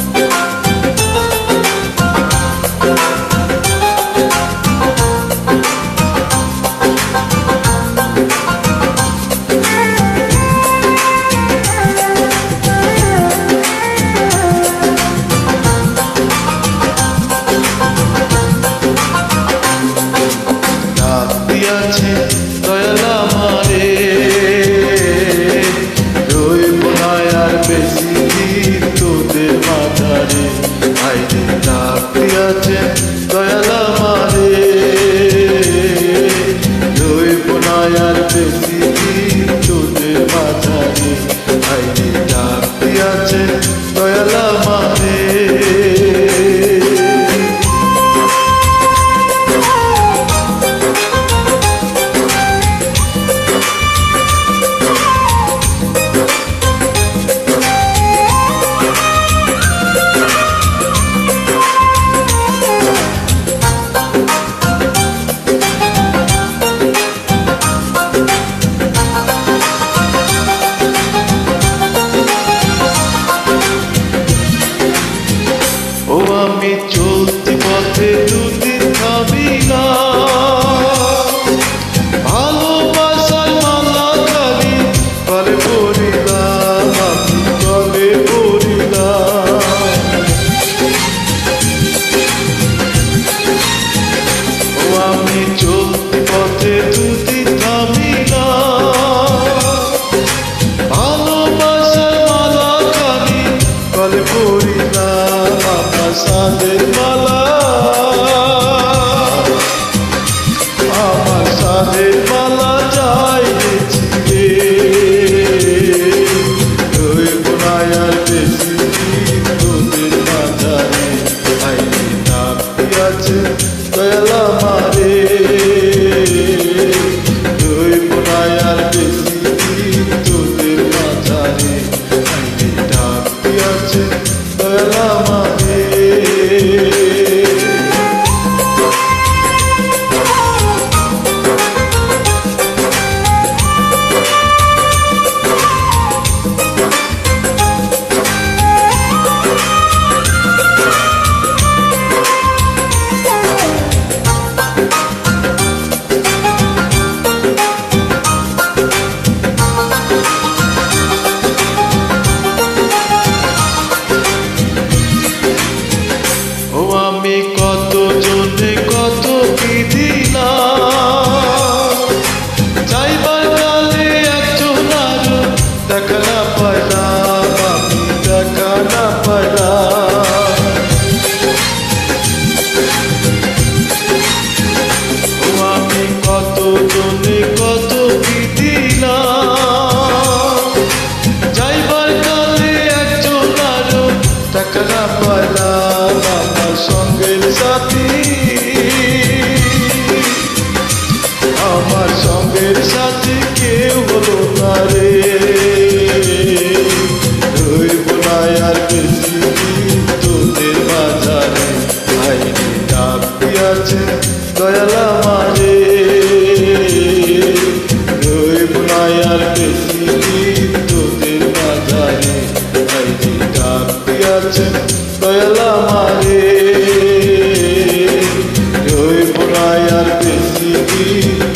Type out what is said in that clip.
Yeah. everything আমি চলতি পথে তুই acı Dayanamam আছেন দয়াল আমারে জয় পুরায় আর বেশি দিন